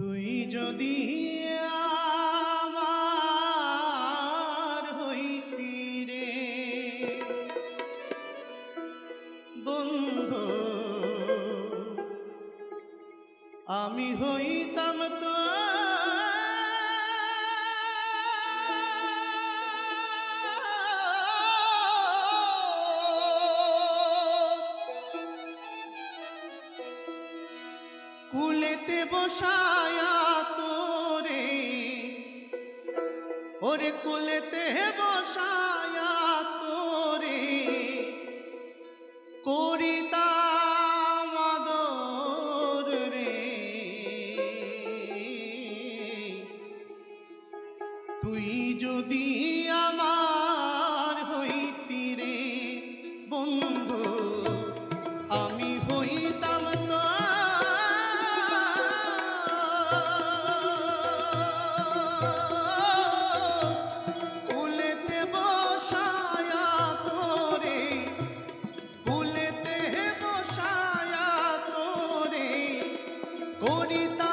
তুই যদি আমার হইতি রে। বন্ধু আমি হইতাম বসায়া তোরে। ওরে কুলেতে বসায়া তোরে। করিতাম আদর রে। তুই যদি করিতাম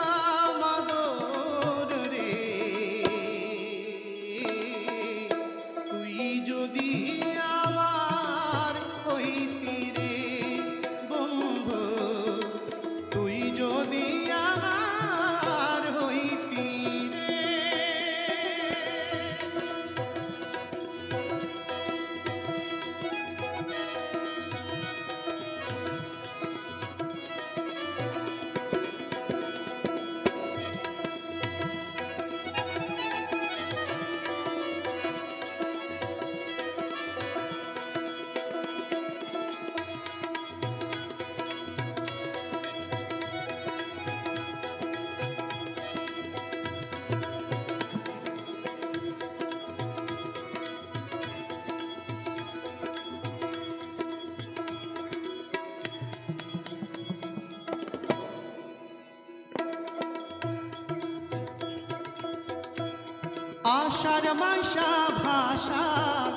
আষাঢ় মাসা ভাষা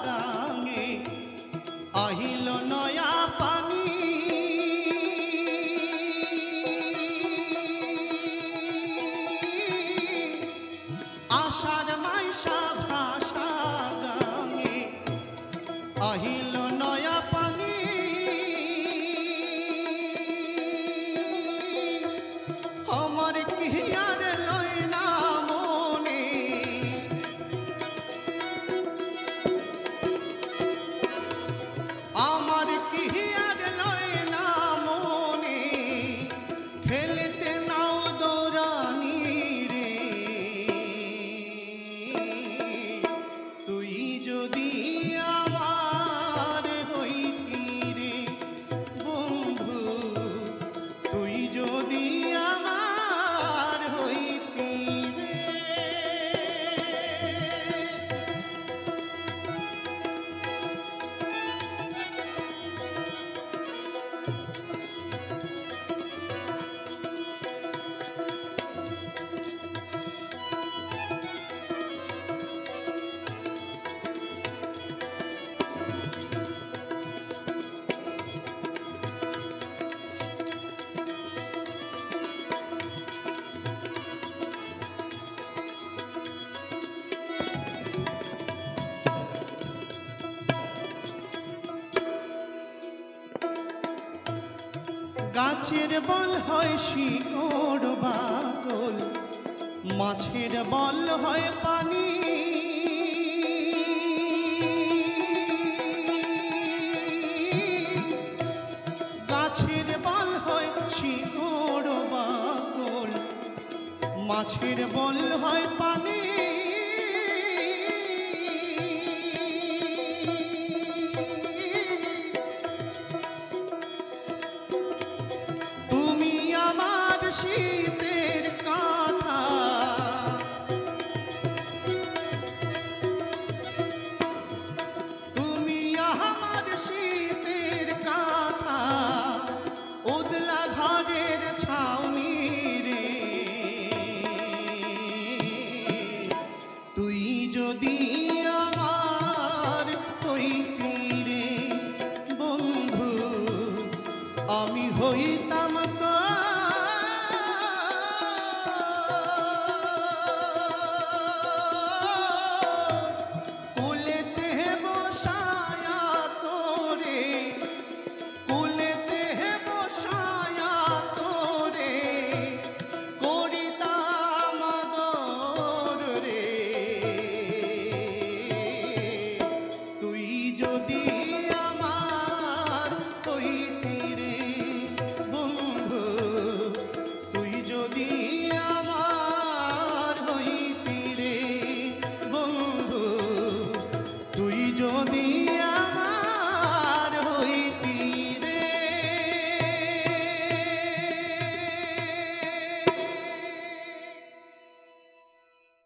গাঙে আহিল নয়া পানি। আষাঢ় গাছের বল হয় শিকড় বাকল, মাছের বল হয় পানি। গাছের বল হয় শিকড় বাকল, মাছের বল হয় পানি। ঘরের ছাউনি রে তুই যদি আমার হইতি রে বন্ধু আমি হইতাম